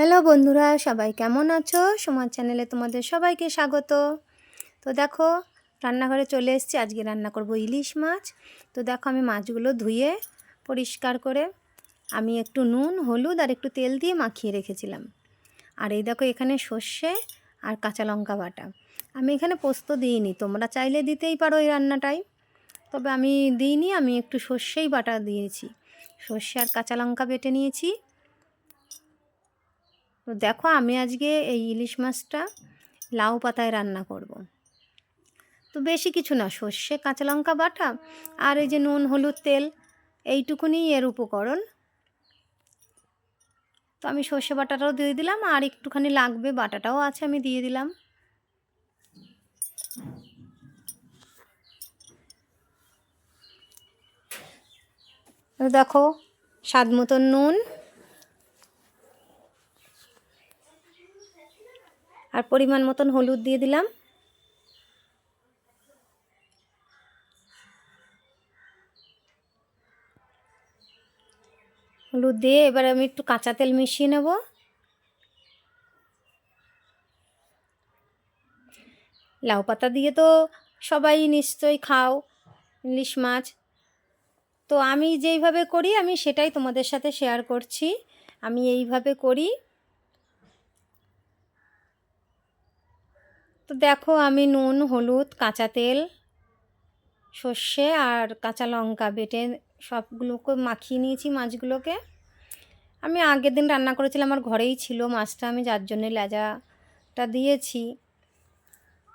Hello বন্ধুরা, সবাই কেমন আছো? সমাজ চ্যানেলে তোমাদের সবাইকে স্বাগত। তো দেখো, রান্নাঘরে চলে এসেছি। আজকে রান্না করব ইলিশ মাছ। তো দেখো, আমি মাছগুলো ধুয়ে পরিষ্কার করে আমি একটু নুন, হলুদ আর একটু তেল দিয়ে মাখিয়ে রেখেছিলাম। আর এই দেখো, এখানে সর্ষে আর কাঁচা লঙ্কা বাটা। আমি এখানে পোস্ত দিইনি, তোমরা চাইলে দিতেই পারো এই রান্নাটাই। তবে আমি দিইনি, আমি একটু সর্ষেই বাটা দিয়েছি। সর্ষে আর কাঁচা লঙ্কা বেটে নিয়েছি। তো দেখো আমি আজকে এই ইলিশ মাছটা লাউ পাতায় রান্না করব। তো বেশি কিছু না, সর্ষে, কাঁচা লঙ্কা বাটা আর এই যে নুন, হলুদ, তেল, এইটুকুনি এর উপকরণ তো আমি সর্ষে বাটাটাও দিয়ে দিলাম আর একটুখানি লাগবে বাটাটাও আছে আমি দিয়ে দিলাম দেখো স্বাদ মতন নুন আর পরিমাণ মতন হলুদ দিয়ে দিলাম। হলুদ দিয়ে এবার আমি একটু কাঁচা তেল মিশিয়ে নেব। লাউ পাতা দিয়ে তো সবাই নিশ্চয়ই খাও, ইলিশ মাছ। তো আমি যেইভাবে করি, আমি সেটাই তোমাদের সাথে শেয়ার করছি। আমি এইভাবে করি। তো দেখো আমি নুন, হলুদ, কাঁচা তেল, সর্ষে আর কাঁচা লঙ্কা বেটে সবগুলোকে মাখিয়ে নিয়েছি মাছগুলোকে। আমি আগের দিন রান্না করেছিলাম, আমার ঘরেই ছিল মাছটা, আমি যার জন্যে লেজাটা দিয়েছি।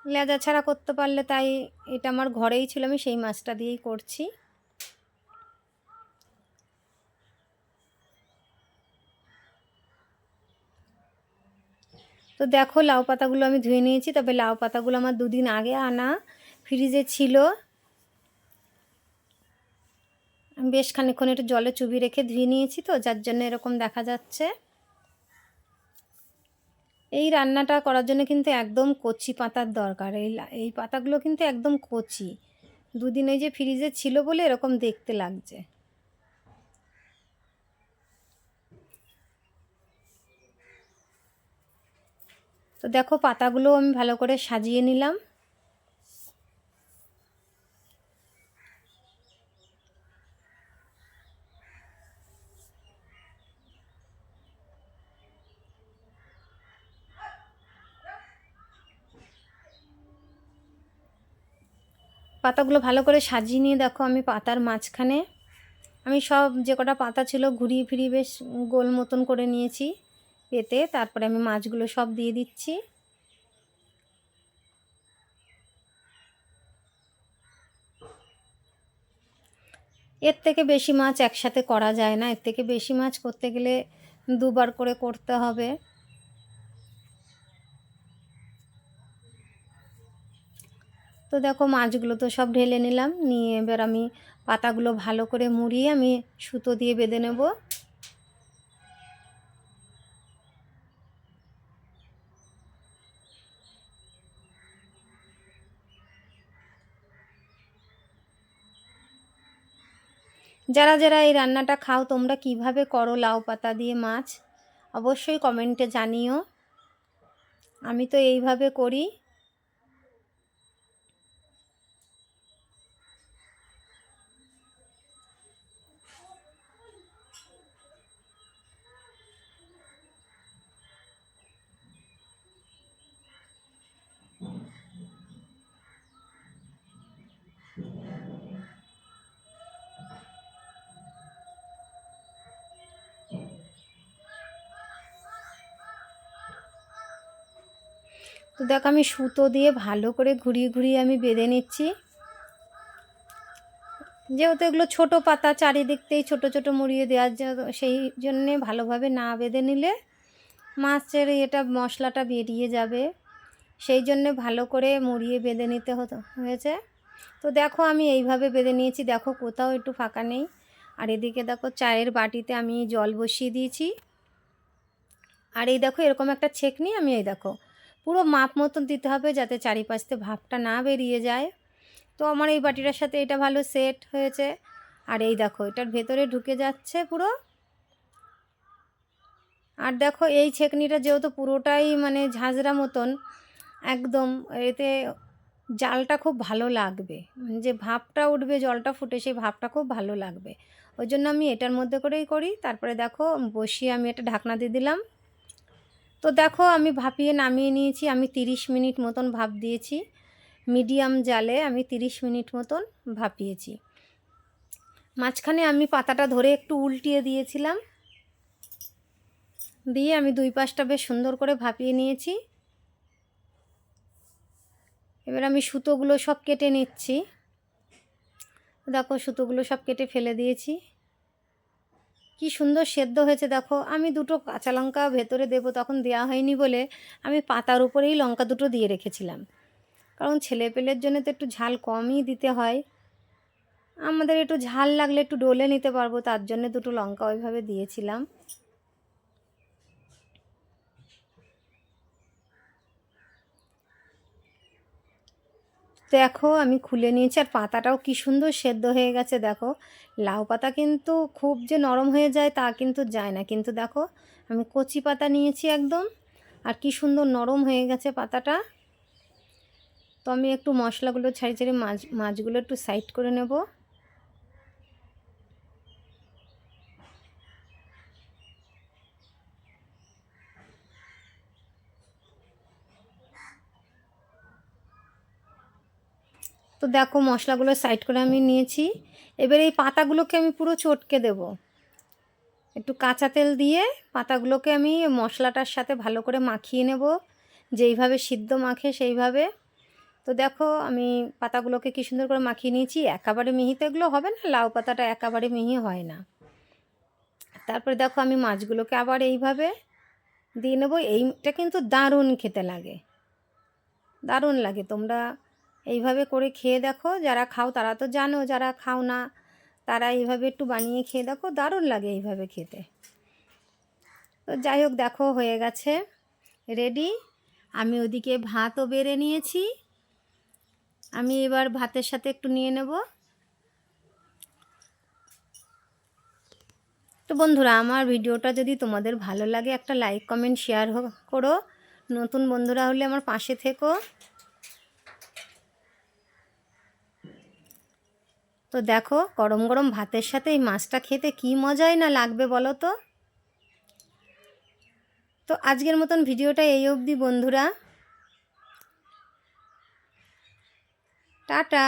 লেজা ছাড়া করতে পারলে তাই এটা আমার ঘরেই ছিল, আমি সেই মাছটা দিয়েই করছি। তো দেখো লাউ পাতাগুলো আমি ধুয়ে নিয়েছি, তবে লাউ পাতাগুলো আমার দুদিন আগে আনা ফ্রিজে ছিল। আমি বেশ খানিক্ষণ একটু জলে চুবি রেখে ধুয়ে নিয়েছি তো, যার জন্য এরকম দেখা যাচ্ছে। এই রান্নাটা করার জন্য কিন্তু একদম কচি পাতার দরকার। এই এই পাতাগুলো কিন্তু একদম কচি। দুদিন ওই যে ফ্রিজে ছিল বলে এরকম দেখতে লাগছে। তো দেখো পাতাগুলো আমি ভালো করে সাজিয়ে নিলাম। পাতাগুলো ভালো করে সাজিয়ে নিয়ে দেখো আমি পাতার মাঝখানে। আমি সব যে কটা পাতা ছিল ঘুরিয়ে ফিরিয়ে বেশ গোল মতন করে নিয়েছি। পেতে তারপরে আমি মাছগুলো সব দিয়ে দিচ্ছি। এর থেকে বেশি মাছ একসাথে করা যায় না, এর থেকে বেশি মাছ করতে গেলে দুবার করে করতে হবে। তো দেখো মাছগুলো তো সব ঢেলে নিলাম, নিয়ে এবার আমি পাতাগুলো ভালো করে মুড়িয়ে আমি সুতো দিয়ে বেঁধে নেব। যারা যারা এই রান্নাটা খাও, তোমরা কীভাবে করো লাউ পাতা দিয়ে মাছ? অবশ্যই কমেন্টে জানিও। আমি তো এইভাবে করি। তো দেখ, আমি সুতো দিয়ে ভালো করে ঘুরিয়ে ঘুরিয়ে আমি বেঁধে নিচ্ছি। যেহেতু এগুলো ছোটো পাতা চারিদিকতেই ছোট ছোট মুড়িয়ে দেওয়ার সেই জন্যে ভালোভাবে না বেঁধে নিলে মাছের এটা মশলাটা বেরিয়ে যাবে। সেই জন্যে ভালো করে মুড়িয়ে বেঁধে নিতে হতো, হয়েছে? তো দেখো, আমি এইভাবে বেঁধে নিয়েছি। দেখো, কোথাও একটু ফাঁকা নেই। আর এদিকে দেখো, চায়ের বাটিতে আমি জল বসিয়ে দিয়েছি। আর এই দেখো, এরকম একটা ছেঁকনি, আমি এই দেখো পুরো মাপ মতন দিতে হবে যাতে চারিপাশতে ভাবটা না বেরিয়ে যায়। তো আমার এই বাটিটার সাথে এটা ভালো সেট হয়েছে। আর এই দেখো, এটার ভেতরে ঢুকে যাচ্ছে পুরো। আর দেখো, এই ছেঁকনিটা যেহেতু পুরোটাই মানে ঝাঁঝরা মতন, একদম এতে জালটা খুব ভালো লাগবে। মানে যে ভাপটা উঠবে, জলটা ফুটে, সেই ভাপটা খুব ভালো লাগবে। ওই জন্য আমি এটার মধ্যে করেই করি। তারপরে দেখো, বসিয়ে আমি এটা ঢাকনা দিয়ে দিলাম। তো দেখো আমি ভাপিয়ে নামিয়ে নিয়েছি, আমি তিরিশ মিনিট মতন ভাপ দিয়েছি। মিডিয়াম জালে আমি তিরিশ মিনিট মতন ভাপিয়েছি। মাঝখানে আমি পাতাটা ধরে একটু উল্টিয়ে দিয়েছিলাম। দিয়ে আমি দুই পাশটা বেশ সুন্দর করে ভাপিয়ে নিয়েছি। এবার আমি সুতোগুলো সব কেটে নিচ্ছি। দেখো সুতোগুলো সব কেটে ফেলে দিয়েছি। কি সুন্দর সেদ্ধ হয়েছে দেখো। আমি দুটো কাঁচা লঙ্কা ভেতরে দেবো, তখন দেওয়া হয়নি বলে আমি পাতার উপরেই লঙ্কা দুটো দিয়ে রেখেছিলাম। কারণ ছেলে পেলের জন্য তো একটু ঝাল কমই দিতে হয়। আমাদের একটু ঝাল লাগলে একটু ডলে নিতে পারব, তার জন্য দুটো লঙ্কা ওইভাবে দিয়েছিলাম। দেখো, আমি খুলে নিয়েছি আর পাতাটাও কি সুন্দর সেদ্ধ হয়ে গেছে, দেখো। লাউ পাতা কিন্তু খুব যে নরম হয়ে যায় তা কিন্তু যায় না। কিন্তু দেখো, আমি কচি পাতা নিয়েছি একদম, আর কি সুন্দর নরম হয়ে গেছে পাতাটা। তো আমি একটু মশলাগুলো ছাড়ি ছাড়ি মাছ, মাছগুলো একটু সাইড করে নেব। তো দেখো মশলাগুলো সাইড করে আমি নিয়েছি। এবার এই পাতাগুলোকে আমি পুরো চটকে দেব। একটু কাঁচা তেল দিয়ে পাতাগুলোকে আমি মশলাটার সাথে ভালো করে মাখিয়ে নেব। যেইভাবে সিদ্ধ মাখে সেইভাবে। তো দেখো আমি পাতাগুলোকে কী সুন্দর করে মাখিয়ে নিয়েছি। একেবারে মিহিতে এগুলো হবে না, লাউ পাতাটা একেবারে মিহি হয় না। তারপরে দেখো আমি মাছগুলোকে আবার এইভাবে দিয়ে নেব। এইটা কিন্তু দারুণ খেতে লাগে। দারুণ লাগে। তোমরা এইভাবে করে খেয়ে দেখো, যারা খাও তারা তো জানো, যারা খাও না তারা এইভাবে একটু বানিয়ে খেয়ে দেখো, দারুণ লাগে এইভাবে খেতে। তো যাই হোক, দেখো হয়ে গেছে রেডি আমি ওদিকে ভাতও বেড়ে নিয়েছি। আমি এবার ভাতের সাথে একটু নিয়ে নেব। তো বন্ধুরা, আমার ভিডিওটা যদি তোমাদের ভালো লাগে, একটা লাইক কমেন্ট শেয়ার করো। নতুন বন্ধুরা হলে আমার পাশে থেকো। তো দেখো, গরম গরম ভাতের সাথে এই মাছটা খেতে কি মজাই না লাগবে বলো তো? তো আজকের মতন ভিডিওটা এই অবধি, বন্ধুরা। টাটা।